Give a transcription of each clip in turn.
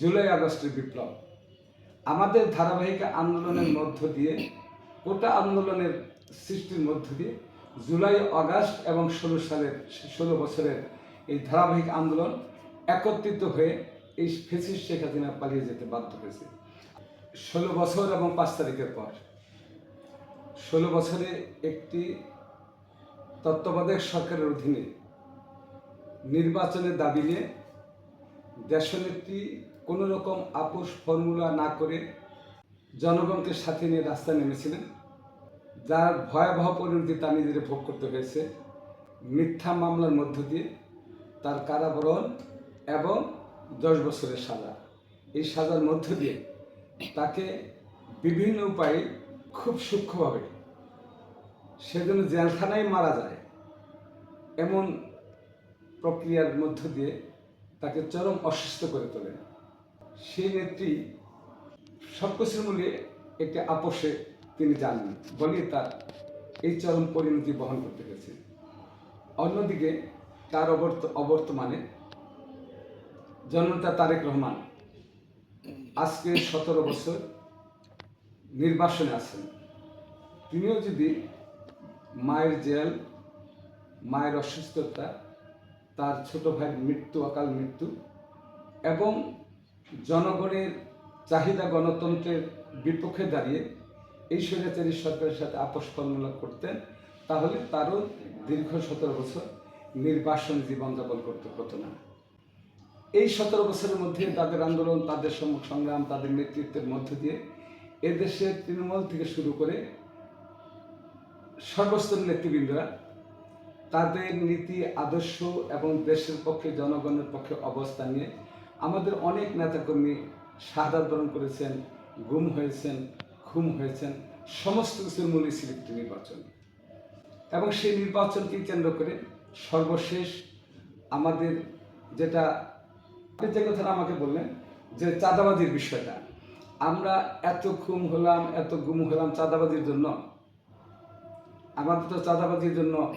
জুলাই আগস্টের বিপ্লব। আমাদের ধারাবাহিক আন্দোলনের মধ্য দিয়ে গোটা আন্দোলনের সৃষ্টির মধ্য দিয়ে জুলাই আগস্ট এবং ষোলো সালের ষোলো বছরের এই ধারাবাহিক আন্দোলন একত্রিত হয়ে এই ফেসিস শেখ হাসিনা পালিয়ে যেতে বাধ্য হয়েছে। ষোলো বছর এবং পাঁচ তারিখের পর। ষোলো বছরে একটি তত্ত্বাবধায়ক সরকারের অধীনে নির্বাচনের দাবি নিয়ে দেশনেত্রী কোনো রকম আপোষ ফর্মুলা না করে জনগণকে সাথে নিয়ে রাস্তায় নেমেছিলেন, যার ভয়াবহ পরিণতি তা নিজের ভোগ করতে হয়েছে। মিথ্যা মামলার মধ্য দিয়ে তার কারাবরণ এবং দশ বছরের সাজা। এই সাজার মধ্য দিয়ে তাকে বিভিন্ন উপায়ে খুব সূক্ষ্মভাবে সেজন্য জেলখানায় মারা যায় এমন প্রক্রিয়ার মধ্য দিয়ে তাকে চরম অসুস্থ করে তোলেন। সেই নেত্রী সব কিছুর মূল্যে একটি আপোষে তিনি জানেন বলে তার এই চরম পরিণতি বহন করতে হয়েছে অন্যদিকে তার অবর্ত, অবর্তমানে জননেতা তারেক রহমান আজকে সতেরো বছর নির্বাসনে আছেন। তিনিও যদি মায়ের জেল, মায়ের অসুস্থতা, তার ছোট ভাইয়ের মৃত্যু, অকাল মৃত্যু এবং জনগণের চাহিদা গণতন্ত্রের বিপক্ষে দাঁড়িয়ে এই স্বৈরাচারী সরকারের সাথে আপোষ ফর্মুলা করতেন তাহলে তারও দীর্ঘ সতেরো বছর নির্বাসন জীবনযাপন করতে হতো না। এই সতেরো বছরের মধ্যে তাদের আন্দোলন, তাদের সম্মুখ সংগ্রাম, তাদের নেতৃত্বের মধ্য দিয়ে এদেশের তৃণমূল থেকে শুরু করে সর্বস্তরের নেতৃবৃন্দরা তাদের নীতি, আদর্শ এবং দেশের পক্ষে, জনগণের পক্ষে অবস্থান নিয়ে আমাদের অনেক নেতাকর্মী শাহাদ বরণ করেছেন, গুম হয়েছেন খুম হয়েছেন, সমস্ত কিছুর মূলে ছিল নির্বাচন। এবং সেই নির্বাচনকে কেন্দ্র করে সর্বশেষ আমাদের যেটা যে কথাটা আমাকে বললেন, যে চাঁদাবাজির বিষয়টা, আমরা এত খুম হলাম, এত গুম হলাম চাঁদাবাজির জন্য। আমাদের তো চাঁদাবাজির জন্য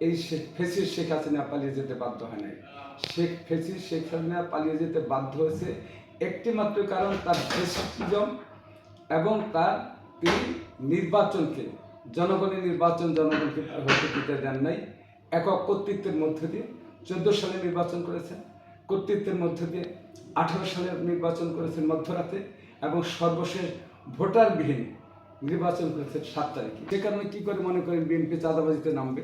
এই ফেসির শেখ হাসিনা পালিয়ে যেতে বাধ্য হয় নাই। শেখ ফেসিস শেখ হাসিনা পালিয়ে যেতে বাধ্য হয়েছে। একটি মাত্র কারণ, তার ফেসিজম এবং তার তিনি নির্বাচনকে, জনগণের নির্বাচন জনগণকে হতে দিতে দেন নাই। একক কর্তৃত্বের মধ্য দিয়ে চোদ্দ সালে নির্বাচন করেছেন, কর্তৃত্বের মধ্য দিয়ে আঠারো সালে নির্বাচন করেছেন মধ্যরাতে এবং সর্বশেষ ভোটারবিহীন নির্বাচন করেছেন সাত তারিখে। যে কারণে কী করে মনে করেন বিএনপি চাঁদাবাজিতে নামবে?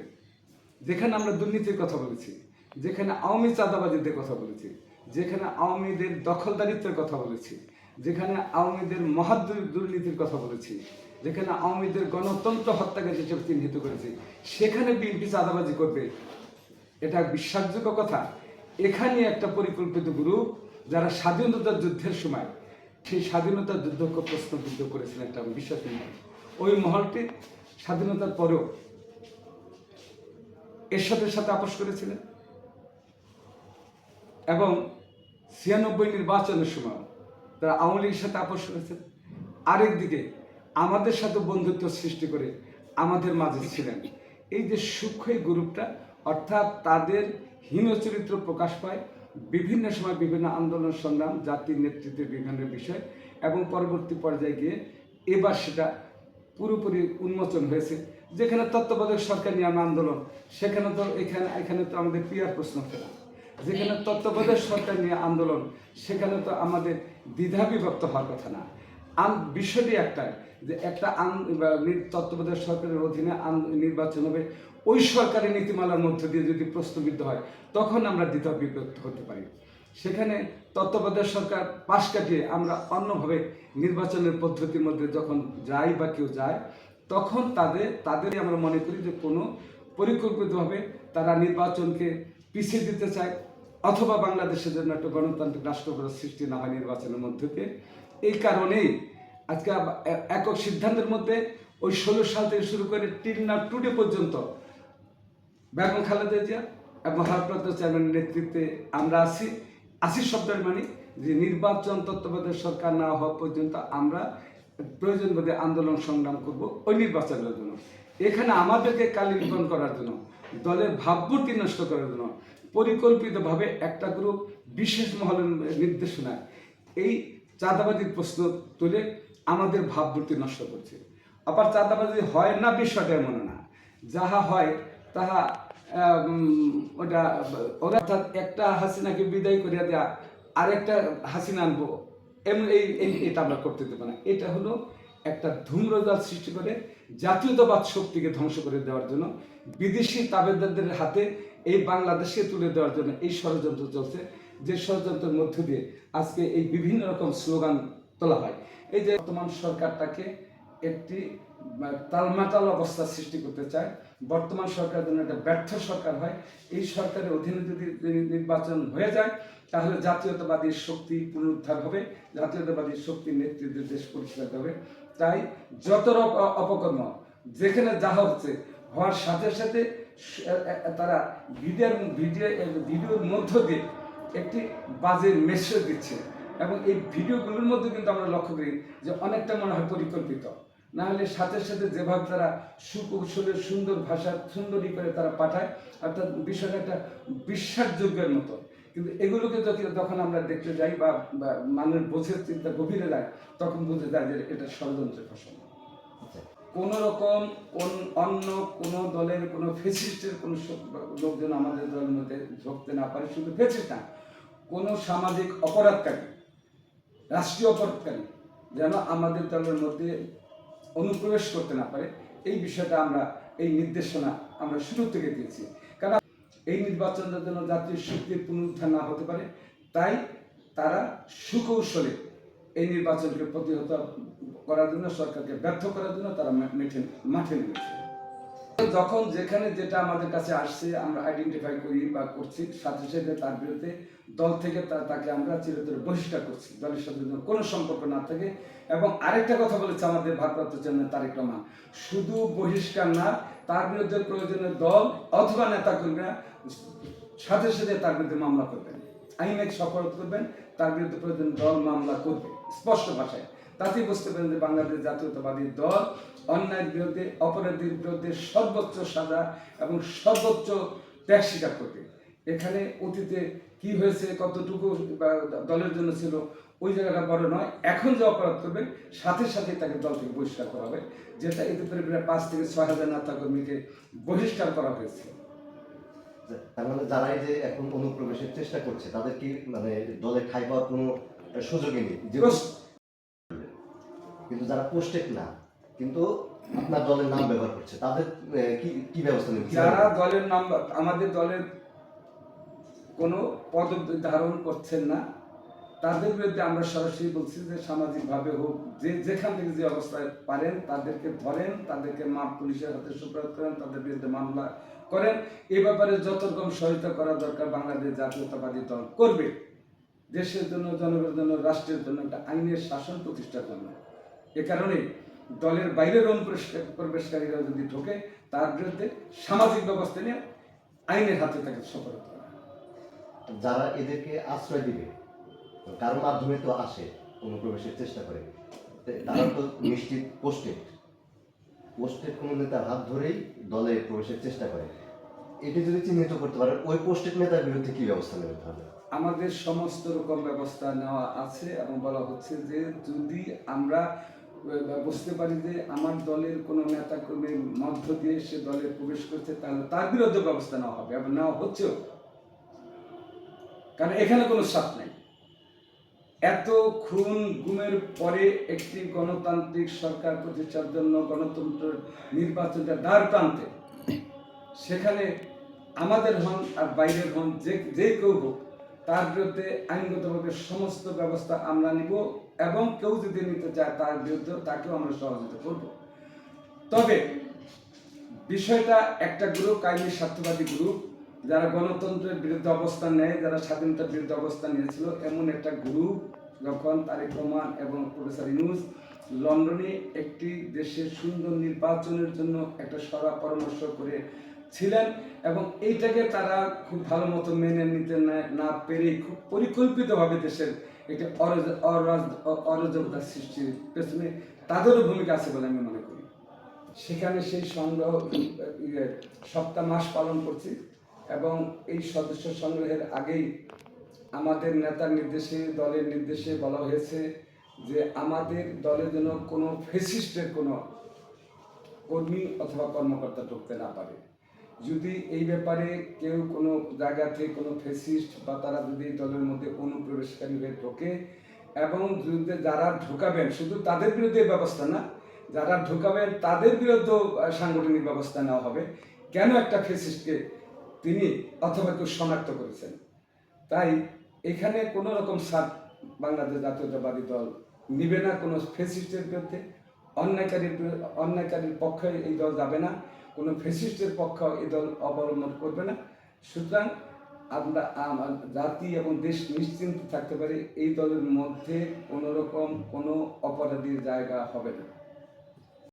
যেখানে আমরা দুর্নীতির কথা বলেছি। যেখানে আওয়ামী চাঁদাবাজিদের কথা বলেছি, যেখানে আওয়ামীদের দখলদারিত্বের কথা বলেছি, যেখানে আওয়ামীদের মহাদুর দুর্নীতির কথা বলেছি, যেখানে আওয়ামীদের গণতন্ত্র হত্যাকারী হিসেবে চিহ্নিত করেছি, সেখানে বিএনপি চাঁদাবাজি করবে। এটা বিশ্বাসযোগ্য কথা। এখানে একটা পরিকল্পিত গ্রুপ যারা স্বাধীনতা যুদ্ধের সময় সেই স্বাধীনতা যুদ্ধকে প্রশ্নবিদ্ধ করেছিলেন একটা বিশ্বাস নেই। ওই মহলটি স্বাধীনতার পরেও এরশাদের সাথে আপোষ করেছিলেন। এবং ছিয়ানব্বই নির্বাচনের সময় তারা আওয়ামী লীগের সাথে আপোষ করেছেন আরেক দিকে আমাদের সাথে বন্ধুত্ব সৃষ্টি করে আমাদের মাঝে ছিলেন। এই যে সূক্ষ্ম গ্রুপটা, অর্থাৎ তাদের হীন চরিত্র প্রকাশ পায়, বিভিন্ন সময় বিভিন্ন আন্দোলন সংগ্রাম, জাতির নেতৃত্বের বিভিন্ন বিষয় এবং পরবর্তী পর্যায়ে গিয়ে এবার সেটা পুরোপুরি উন্মোচন হয়েছে। যেখানে তত্ত্বাবধায়ক সরকার নিয়ে আন্দোলন, সেখানে তো এখানে এখানে তো আমাদের পিয়ার প্রশ্ন না। যেখানে তত্ত্বাবধায়ক সরকার নিয়ে আন্দোলন সেখানে তো আমাদের দ্বিধা বিভক্ত হওয়ার কথা না। আম বিষয়টি একটা যে একটা তত্ত্বাবধায়ক সরকারের অধীনে নির্বাচন হবে। ওই সরকারের নীতিমালার মধ্য দিয়ে যদি প্রশ্নবিদ্ধ হয় তখন আমরা দ্বিধা বিভক্ত হতে পারি। সেখানে তত্ত্বাবধায়ক সরকার পাশ কাটিয়ে আমরা অন্যভাবে নির্বাচনের পদ্ধতির মধ্যে যখন যাই বা কেউ যায় তখন তাদের তাদেরই আমরা মনে করি যে কোনো পরিকল্পিতভাবে তারা নির্বাচনকে পিছিয়ে দিতে চায়। অথবা বাংলাদেশের জন্য একটা গণতান্ত্রিক রাষ্ট্র সৃষ্টি না হয় নির্বাচনের মধ্যে দিয়ে। এই কারণেই আজকে একক সিদ্ধান্তের মধ্যে ওই ষোলো সাল থেকে শুরু করে টিল না টুডে পর্যন্ত বেগম খালেদা জিয়া এবং ভারপ্রাপ্ত চেয়ারম্যানের নেতৃত্বে আমরা আছি। আছি শব্দের মানে যে নির্বাচন তত্ত্বাবধায়ক সরকার না হওয়া পর্যন্ত আমরা প্রয়োজন বোধে আন্দোলন সংগ্রাম করব ওই নির্বাচনের জন্য। এখানে আমাদেরকে কালীকরণ করার জন্য, দলের ভাবমূর্তি নষ্ট করার জন্য পরিকল্পিতভাবে একটা গ্রুপ বিশেষ মহলের নির্দেশনায় এই চাঁদাবাজির প্রশ্ন তুলে আমাদের ভাবমূর্তি নষ্ট করছে। আবার চাঁদাবাজি হয় না বিষয়টা এমন না। যাহা হয় তাহা ওটা অর্থাৎ একটা হাসিনাকে বিদায় করিয়া দেয়া, আরেকটা হাসিনা আনব। এমন এই- এটা আমরা করতে দেবো না। এটা হলো একটা ধূম্রজাল সৃষ্টি করে জাতীয়তাবাদ শক্তিকে ধ্বংস করে দেওয়ার জন্য, বিদেশি তাবেদারদের হাতে এই বাংলাদেশে তুলে দেওয়ার জন্য এই ষড়যন্ত্র চলছে। যে ষড়যন্ত্রের মধ্য দিয়ে আজকে এই বিভিন্ন রকম স্লোগান তোলা হয়। এই যে বর্তমান সরকারটাকে একটি তালমাতাল তালমাটাল অবস্থা সৃষ্টি করতে চায়। বর্তমান সরকার যেন একটা ব্যর্থ সরকার হয়। এই সরকারের অধীনে যদি নির্বাচন হয়ে যায়, তাহলে জাতীয়তাবাদীর শক্তি পুনরুদ্ধার হবে জাতীয়তাবাদীর শক্তির নেতৃত্বে দেশ পরিষ্কার হবে। তাই যত অপকর্ম যেখানে যা হচ্ছে, হওয়ার সাথে সাথে তারা ভিডিওর ভিডিও ভিডিওর মধ্য দিয়ে একটি বাজে মেসেজ দিচ্ছে। এবং এই ভিডিওগুলোর মধ্যে কিন্তু আমরা লক্ষ্য করি যে অনেকটা মনে হয় পরিকল্পিত। না হলে সাথে সাথে যেভাবে তারা সুকৌশলের সুন্দর ভাষা সুন্দরী করে তারা পাঠায় অর্থাৎ বিষয়টা একটা বিশ্বাসযোগ্যের মতো। কিন্তু এগুলোকে যখন- যখন আমরা দেখতে যাই বা মানুষ বোঝের চিন্তা গভীরে যায় তখন বুঝে যায় যে এটা ষড়যন্ত্রের ফসল আচ্ছা। কোন রকম অন্য কোন দলের কোন ফেসিস্টের কোন লোকজন আমাদের দলের মধ্যে ঢুকতে না পারে শুধু ফেসিস্ট না কোন সামাজিক অপরাধকারী রাষ্ট্রীয় অপরাধকারী যেন আমাদের দলের মধ্যে অনুপ্রবেশ করতে না পারে, এই বিষয়টা আমরা, এই নির্দেশনা আমরা শুরু থেকে দিয়েছি। কারণ এই নির্বাচনের জন্য জাতীয় শক্তির পুনরুদ্ধার না হতে পারে, তাই তারা সুকৌশলে এই নির্বাচনকে প্রতিহত করার জন্য, সরকারকে ব্যর্থ করার জন্য তারা মেঠে, মাঠে নেমেছে। যখন যেখানে যেটা আমাদের কাছে আসছে, আমরা আইডেন্টিফাই করি বা করছি, সাথে সাথে তার বিরুদ্ধে দল থেকে তাকে আমরা চিরতরে বহিষ্কার করছি, দলের সাথে কোনো সম্পর্ক না থাকে। এবং আরেকটা কথা বলেছে আমাদের ভারপ্রাপ্ত চেয়ারম্যান তারেক রহমান, শুধু বহিষ্কার না, তার বিরুদ্ধে প্রয়োজনে দল অথবা নেতা কর্মীরা সাথে সাথে তার বিরুদ্ধে মামলা করবেন। আইনের সফলতা করবেন, তার বিরুদ্ধে প্রয়োজন দল মামলা করবে, স্পষ্ট ভাষায়। তাতেই বুঝতে পারেন যে বাংলাদেশ জাতীয়তাবাদী দল অন্যায়ের বিরুদ্ধে অপরাধীর বিরুদ্ধে সর্বোচ্চ সাজা এবং সর্বোচ্চ ত্যাগ স্বীকার করবে এখানে অতীতে কি হয়েছে কতটুকু দলের জন্য ছিল ওই জায়গাটা বড় নয়। এখন যে অপরাধ করবে সাথে সাথে তাকে দল থেকে বহিষ্কার করা হবে যেটা করে প্রায় পাঁচ থেকে ছয় হাজার নেতা কর্মীকে বহিষ্কার করা হয়েছে। তার মানে যারা যে এখন অনুপ্রবেশের চেষ্টা করছে তাদের কি মানে দলে পাওয়ার কোনো সুযোগই নেই? কিন্তু যারা পোস্টেড না কিন্তু আপনার দলের নাম ব্যবহার করছে। তাদের কি কি ব্যবস্থা নেবে যারা দলের নাম, আমাদের দলের কোনো পদবি ধারণ করছেন না, তাদের বিরুদ্ধে আমরা সরাসরি বলছি যে সামাজিকভাবে হোক, যে যেখান থেকে যে অবস্থায় পারেন, তাদেরকে ধরেন, তাদেরকে মা পুলিশের হাতে সুপ্রত করেন, তাদের বিরুদ্ধে মামলা করেন। এ ব্যাপারে যত রকম সহায়তা করা দরকার বাংলাদেশ জাতীয়তাবাদী দল করবে। দেশের জন্য, জনগণের জন্য, রাষ্ট্রের জন্য একটা আইনের শাসন প্রতিষ্ঠার জন্য। এ কারণে দলের বাইরের অনুপ্রবেশ- প্রবেশকারীরা যদি ঢোকে তার বিরুদ্ধে সামাজিক ব্যবস্থা নিয়ে আইনের হাতে তাকে সফল করা যারা এদেরকে আশ্রয় দিবে কারোর মাধ্যমে তো আসে অনুপ্রবেশের চেষ্টা করে। তারা তো নিশ্চিত পোস্টেড পোস্টেড কোনো নেতার হাত ধরেই দলে প্রবেশের চেষ্টা করে। এটি যদি চিহ্নিত করতে পারে ওই পোস্টেড নেতার বিরুদ্ধে কি ব্যবস্থা নেবে তাহলে? আমাদের সমস্ত রকম ব্যবস্থা নেওয়া আছে এবং বলা হচ্ছে যে যদি আমরা বুঝতে পারি যে আমার দলের কোনো নেতা কর্মীর মধ্য দিয়ে সে দলে প্রবেশ করছে তাহলে তার বিরুদ্ধে ব্যবস্থা নেওয়া হবে এবং নেওয়া হচ্ছেও। কারণ এখানে কোনো সাপ নেই। এত খুন গুমের পরে একটি গণতান্ত্রিক সরকার প্রতিষ্ঠার জন্য গণতন্ত্র নির্বাচনটা দ্বার প্রান্তে। সেখানে আমাদের হন আর বাইরের হন যে যে কেউ হোক, তার বিরুদ্ধে আইনগতভাবে সমস্ত ব্যবস্থা আমরা নিব। এবং কেউ যদি নিতে চায় তার বিরুদ্ধে তাকেও আমরা সহযোগিতা করব। তবে বিষয়টা একটা গ্রুপ আইনি স্বার্থবাদী গ্রুপ যারা গণতন্ত্রের বিরুদ্ধে অবস্থান নেয়, যারা স্বাধীনতার বিরুদ্ধে অবস্থান নিয়েছিল, এমন একটা গ্রুপ যখন তারেক রহমান এবং প্রফেসর ইনুস লন্ডনে একটি দেশের সুন্দর নির্বাচনের জন্য একটা সরা পরামর্শ করে ছিলেন এবং এইটাকে তারা খুব ভালো মতো মেনে নিতে না পেরে খুব পরিকল্পিতভাবে দেশের একটি অরাজ- অরাজ- অ- অরাজকতা সৃষ্টির পেছনে তাদেরও ভূমিকা আছে বলে আমি মনে করি। সেখানে সেই সংগ্রহ ইয়ে, সপ্তাহ মাস পালন করছি এবং এই সদস্য সংগ্রহের আগেই আমাদের নেতার নির্দেশে দলের নির্দেশে বলা হয়েছে যে আমাদের দলে যেন কোনো ফেসিস্টের কোনো কর্মী অথবা কর্মকর্তা ঢুকতে না পারে। যদি এই ব্যাপারে কেউ কোনো জায়গাতে কোনো ফেসিস্ট বা তারা যদি দলের মধ্যে অনুপ্রবেশকারী হয়ে ঢোকে, এবং যদি যারা ঢুকাবেন, শুধু তাদের বিরুদ্ধে ব্যবস্থা না, যারা ঢুকাবেন তাদের বিরুদ্ধেও সাংগঠনিক ব্যবস্থা নেওয়া হবে। কেন একটা ফেসিস্টকে তিনি অথবা কেউ শনাক্ত করেছেন? তাই এখানে কোনো রকম সার বাংলাদেশ জাতীয়তাবাদী দল নিবে না কোনো ফেসিস্টের বিরুদ্ধে। অন্যায়কারীর অন্যায়কারীর পক্ষে এই দল যাবে না। কোনো ফেসিস্টের পক্ষ এ দল অবলম্বন করবে না। সুতরাং আমরা আমার জাতি এবং দেশ নিশ্চিন্ত থাকতে পারে, এই দলের মধ্যে কোনোরকম কোনো অপরাধীর জায়গা হবে না।